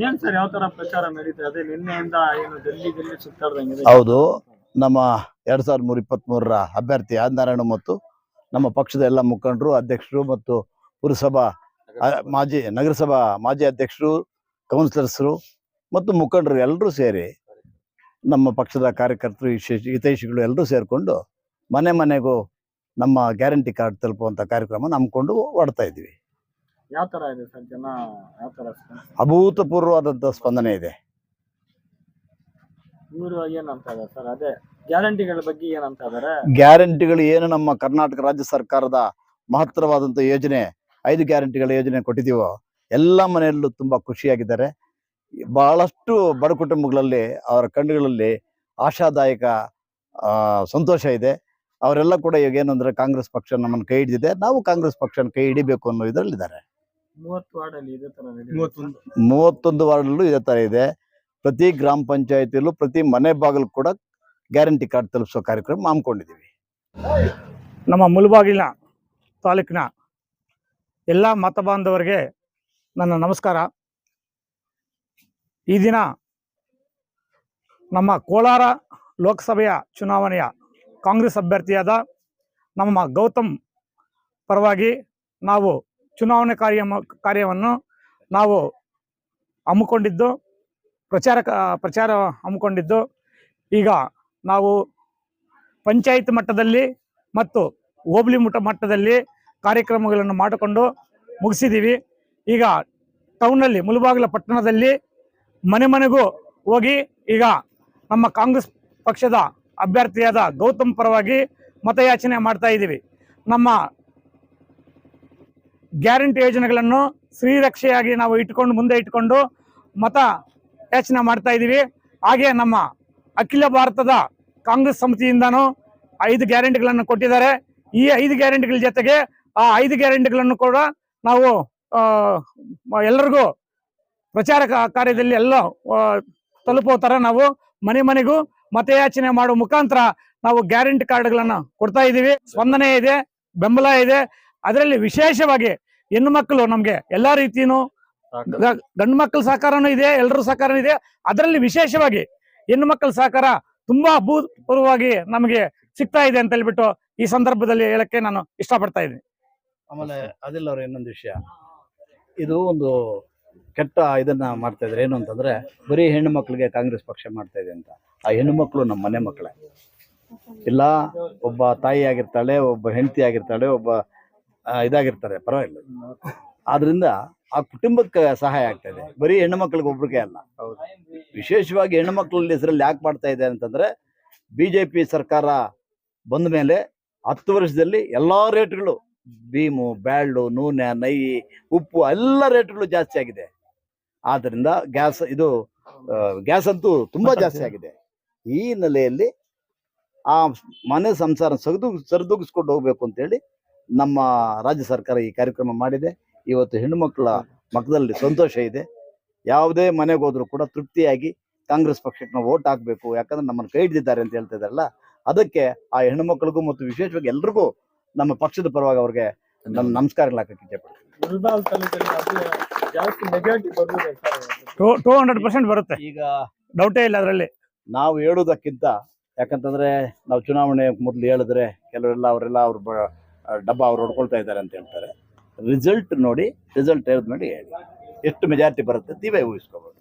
ಏನ್ ಸರ್ ಯಾವ ತರ ಪ್ರಚಾರ ನಡೀತಾ? ಇದೆ ನಿನ್ನೆಯಿಂದ ಏನು ಡೆಲ್ಲಿ ಡೆಲ್ಲಿ ಸುತ್ತಾಡ್ದಂಗಿದೆ. ಹೌದು. ನಮ್ಮ ಎರಡ್ ಸಾವಿರದ ಮೂರ ಇಪ್ಪತ್ತ್ ಮೂರರ ಅಭ್ಯರ್ಥಿ ಆದಿನಾರಾಯಣ ಮತ್ತು ನಮ್ಮ ಪಕ್ಷದ ಎಲ್ಲ ಮುಖಂಡರು ಅಧ್ಯಕ್ಷರು ಮತ್ತು ಪುರಸಭಾ ಆ, ಮಾಜಿ ನಗರಸಭಾ ಮಾಜಿ ಅಧ್ಯಕ್ಷರು ಕೌನ್ಸಿಲರ್ಸ್ರು ಮತ್ತು ಮುಖಂಡರು ಎಲ್ಲರೂ ಸೇರಿ ನಮ್ಮ ಪಕ್ಷದ ಕಾರ್ಯಕರ್ತರು ಹಿತೈಷಿಗಳು ಎಲ್ಲರೂ ಸೇರಿಕೊಂಡು ಮನೆ ಮನೆಗೂ ನಮ್ಮ ಗ್ಯಾರಂಟಿ ಕಾರ್ಡ್ ತಲುಪುವಂಥ ಕಾರ್ಯಕ್ರಮ ನಂಬ್ಕೊಂಡು ಓಡ್ತಾ ಇದ್ವಿ ಯಾವ ತರ ಇದೆ ಸರ್ ಜನ ಯಾವ ತರ ಅಭೂತಪೂರ್ವವಾದಂಥ ಸ್ಪಂದನೆ ಇದೆ. ಇವರು ಏನಂತ ಇದಾರೆ ಸರ್? ಅದೇ ಗ್ಯಾರಂಟಿಗಳ ಬಗ್ಗೆ ಏನಂತ ಇದಾರೆ ಗ್ಯಾರಂಟಿಗಳು ಏನು ನಮ್ಮ ಕರ್ನಾಟಕ ರಾಜ್ಯ ಸರ್ಕಾರದ ಮಹತ್ತರವಾದಂತ ಯೋಜನೆ? ಐದು ಗ್ಯಾರಂಟಿಗಳ ಯೋಜನೆ ಕೊಟ್ಟಿದ್ದೀವೋ? ಎಲ್ಲ ಮನೆಯಲ್ಲೂ ತುಂಬಾ ಖುಷಿಯಾಗಿದ್ದಾರೆ. ಬಹಳಷ್ಟು ಬಡ ಕುಟುಂಬಗಳಲ್ಲಿ ಅವರ ಕಣ್ಣುಗಳಲ್ಲಿ ಆಶಾದಾಯಕ ಸಂತೋಷ ಇದೆ. ಅವರೆಲ್ಲ ಕೂಡ ಈಗ ಏನಂದ್ರೆ ಕಾಂಗ್ರೆಸ್ ಪಕ್ಷ ನಮ್ಮನ್ನು ಕೈ ಹಿಡಿದಿದೆ. ನಾವು ಕಾಂಗ್ರೆಸ್ ಪಕ್ಷನ ಕೈ ಹಿಡಿಬೇಕು ಅನ್ನೋ ಇದರಲ್ಲಿದ್ದಾರೆ. ಮೂವತ್ತು ವಾರ್ಡ್ ಅಲ್ಲಿ ಇದೇ ತರ. ಮೂವತ್ತೊಂದು. ವಾರ್ಡಲ್ಲೂ ಇದೇ ತರ ಇದೆ. ಪ್ರತಿ ಗ್ರಾಮ ಪಂಚಾಯತಿಯಲ್ಲೂ ಪ್ರತಿ ಮನೆ ಬಾಗಿಲು ಕೂಡ ಗ್ಯಾರಂಟಿ ಕಾರ್ಡ್ ತಲುಪಿಸೋ ಕಾರ್ಯಕ್ರಮ ಹಮ್ಮಿಕೊಂಡಿದ್ದೀವಿ ನಮ್ಮ ಮುಲ್ಬಾಗಿಲಿನ ತಾಲೂಕಿನ ಎಲ್ಲ ಮತ ಬಾಂಧವರಿಗೆ ನನ್ನ ನಮಸ್ಕಾರ. ಈ ದಿನ ನಮ್ಮ ಕೋಲಾರ ಲೋಕಸಭೆಯ ಚುನಾವಣೆಯ ಕಾಂಗ್ರೆಸ್ ಅಭ್ಯರ್ಥಿಯಾದ ನಮ್ಮ ಗೌತಮ್ ಪರವಾಗಿ ನಾವು ಚುನಾವಣೆ ಕಾರ್ಯ ಕಾರ್ಯವನ್ನು ನಾವು ಹಮ್ಮಿಕೊಂಡಿದ್ದು, ಪ್ರಚಾರ ಪ್ರಚಾರ ಹಮ್ಮಿಕೊಂಡಿದ್ದು, ಈಗ ನಾವು ಪಂಚಾಯತ್ ಮಟ್ಟದಲ್ಲಿ ಮತ್ತು ಹೋಬಳಿ ಮುಟ ಮಟ್ಟದಲ್ಲಿ ಕಾರ್ಯಕ್ರಮಗಳನ್ನು ಮಾಡಿಕೊಂಡು ಮುಗಿಸಿದ್ದೀವಿ. ಈಗ ಟೌನಲ್ಲಿ ಮುಳುಬಾಗಿಲ ಪಟ್ಟಣದಲ್ಲಿ ಮನೆ ಮನೆಗೂ ಹೋಗಿ ಈಗ ನಮ್ಮ ಕಾಂಗ್ರೆಸ್ ಪಕ್ಷದ ಅಭ್ಯರ್ಥಿಯಾದ ಗೌತಮ್ ಪರವಾಗಿ ಮತಯಾಚನೆ ಮಾಡ್ತಾ ಇದ್ದೀವಿ. ನಮ್ಮ ಗ್ಯಾರಂಟಿ ಯೋಜನೆಗಳನ್ನು ಶ್ರೀರಕ್ಷೆಯಾಗಿ ನಾವು ಇಟ್ಕೊಂಡು ಮುಂದೆ ಇಟ್ಕೊಂಡು ಮತ ಯಾಚನೆ ಮಾಡ್ತಾ ಇದ್ದೀವಿ. ಹಾಗೆ ನಮ್ಮ ಅಖಿಲ ಭಾರತದ ಕಾಂಗ್ರೆಸ್ ಸಮಿತಿಯಿಂದನೂ ಐದು ಗ್ಯಾರಂಟಿಗಳನ್ನು ಕೊಟ್ಟಿದ್ದಾರೆ. ಈ ಐದು ಗ್ಯಾರಂಟಿಗಳ ಜೊತೆಗೆ ಆ ಐದು ಗ್ಯಾರಂಟಿಗಳನ್ನು ಕೂಡ ನಾವು ಎಲ್ಲರಿಗೂ ಪ್ರಚಾರ ಕಾರ್ಯದಲ್ಲಿ ಎಲ್ಲ ತಲುಪೋ ಥರ ನಾವು ಮನೆ ಮನೆಗೂ ಮತಯಾಚನೆ ಮಾಡುವ ಮುಖಾಂತರ ನಾವು ಗ್ಯಾರಂಟಿ ಕಾರ್ಡ್ಗಳನ್ನು ಕೊಡ್ತಾ ಇದ್ದೀವಿ. ಸ್ಪಂದನೆ ಇದೆ, ಬೆಂಬಲ ಇದೆ. ಅದರಲ್ಲಿ ವಿಶೇಷವಾಗಿ ಹೆಣ್ಣು ಮಕ್ಕಳು ನಮಗೆ ಎಲ್ಲಾ ರೀತಿಯೂ ಗಂಡು ಮಕ್ಕಳ ಸಹಕಾರನೂ ಇದೆ ಎಲ್ಲರೂ ಸಹಕಾರ ಇದೆ. ಅದರಲ್ಲಿ ವಿಶೇಷವಾಗಿ ಹೆಣ್ಣು ಮಕ್ಕಳ ಸಹಕಾರ ತುಂಬಾ ಅಭೂತಪೂರ್ವವಾಗಿ ನಮಗೆ ಸಿಗ್ತಾ ಇದೆ ಅಂತ ಹೇಳ್ಬಿಟ್ಟು ಈ ಸಂದರ್ಭದಲ್ಲಿ ಹೇಳಕ್ಕೆ ನಾನು ಇಷ್ಟಪಡ್ತಾ ಇದ್ದೀನಿ. ಆಮೇಲೆ ಅದಿಲ್ಲ ಅವ್ರ ಇನ್ನೊಂದು ವಿಷಯ. ಇದು ಒಂದು ಕೆಟ್ಟ ಇದನ್ನ ಮಾಡ್ತಾ ಇದ್ರೆ. ಏನು ಅಂತಂದ್ರೆ ಬರೀ ಹೆಣ್ಣು ಮಕ್ಕಳಿಗೆ ಕಾಂಗ್ರೆಸ್ ಪಕ್ಷ ಮಾಡ್ತಾ ಇದೆ ಅಂತ. ಆ ಹೆಣ್ಣು ಮಕ್ಕಳು ನಮ್ಮ ಮನೆ ಮಕ್ಕಳೇ. ಇಲ್ಲ ಒಬ್ಬ ತಾಯಿ ಆಗಿರ್ತಾಳೆ ಒಬ್ಬ ಹೆಂಡತಿ ಆಗಿರ್ತಾಳೆ ಒಬ್ಬ ಇದಾಗಿರ್ತಾರೆ ಪರವಾಗಿಲ್ಲ. ಆದ್ರಿಂದ ಆ ಕುಟುಂಬಕ್ಕೆ ಸಹಾಯ ಆಗ್ತಾ ಇದೆ. ಬರೀ ಹೆಣ್ಣು ಮಕ್ಕಳಿಗೆ ಒಬ್ರಿಗೆ ಅಲ್ಲ. ವಿಶೇಷವಾಗಿ ಹೆಣ್ಣು ಮಕ್ಕಳ ಹೆಸರಲ್ಲಿ ಯಾಕೆ ಮಾಡ್ತಾ ಇದೆ ಅಂತಂದ್ರೆ ಬಿಜೆಪಿ ಸರ್ಕಾರ ಬಂದ ಮೇಲೆ ಹತ್ತು ವರ್ಷದಲ್ಲಿ ಎಲ್ಲಾ ರೇಟ್ಗಳು ಭೀಮು ಬ್ಯಾಳು ನೂನೆ ನೈ ಉಪ್ಪು ಎಲ್ಲ ರೇಟ್ಗಳು ಜಾಸ್ತಿ ಆಗಿದೆ. ಆದ್ರಿಂದ ಗ್ಯಾಸ್ ಇದು ಗ್ಯಾಸ್ ಅಂತೂ ತುಂಬಾ ಜಾಸ್ತಿ ಆಗಿದೆ. ಈ ಹಿನ್ನೆಲೆಯಲ್ಲಿ ಆ ಮನೆ ಸಂಸಾರ ಸರಿದು ಸರಿದೂಗಿಸ್ಕೊಂಡು ಹೋಗ್ಬೇಕು ಅಂತೇಳಿ ನಮ್ಮ ರಾಜ್ಯ ಸರ್ಕಾರ ಈ ಕಾರ್ಯಕ್ರಮ ಮಾಡಿದೆ. ಇವತ್ತು ಹೆಣ್ಣು ಮಕ್ಕಳ ಮಕ್ಕದಲ್ಲಿ ಸಂತೋಷ ಇದೆ. ಯಾವುದೇ ಮನೆಗೆ ಹೋದ್ರು ಕೂಡ ತೃಪ್ತಿಯಾಗಿ ಕಾಂಗ್ರೆಸ್ ಪಕ್ಷಕ್ಕೆ ನಾವು ಓಟ್ ಹಾಕಬೇಕು. ಯಾಕಂದ್ರೆ ನಮ್ಮನ್ನು ಕೈ ಹಿಡಿದಿದ್ದಾರೆ ಅಂತ ಹೇಳ್ತಾ ಇದ್ದಾರಲ್ಲ. ಅದಕ್ಕೆ ಆ ಹೆಣ್ಣು ಮಕ್ಕಳಿಗೂ ಮತ್ತು ವಿಶೇಷವಾಗಿ ಎಲ್ರಿಗೂ ನಮ್ಮ ಪಕ್ಷದ ಪರವಾಗಿ ಅವ್ರಿಗೆ ನಮ್ಮ ನಮಸ್ಕಾರ ಹಾಕಕ್ಕೆ ಪರ್ಸೆಂಟ್ ಬರುತ್ತೆ. ಈಗ ಡೌಟೇ ಇಲ್ಲ ಅದರಲ್ಲಿ. ನಾವು ಹೇಳೋದಕ್ಕಿಂತ ಯಾಕಂತಂದ್ರೆ ನಾವು ಚುನಾವಣೆ ಮೊದಲು ಹೇಳಿದ್ರೆ ಕೆಲವರೆಲ್ಲ ಅವರೆಲ್ಲ ಅವ್ರ ಬ- ಡಬ್ಬ ಅವ್ರು ಹೊಡ್ಕೊಳ್ತಾ ಇದ್ದಾರೆ ಅಂತ ಹೇಳ್ತಾರೆ. ರಿಸಲ್ಟ್ ನೋಡಿ ರಿಸಲ್ಟ್ ಹೇಳಿದ್ಮೇಲೆ ಹೇಳಿ. ಎಷ್ಟು ಮೆಜಾರಿಟಿ ಬರುತ್ತೆ ನೀವೇ ಊಹಿಸ್ಕೋಬೋದು.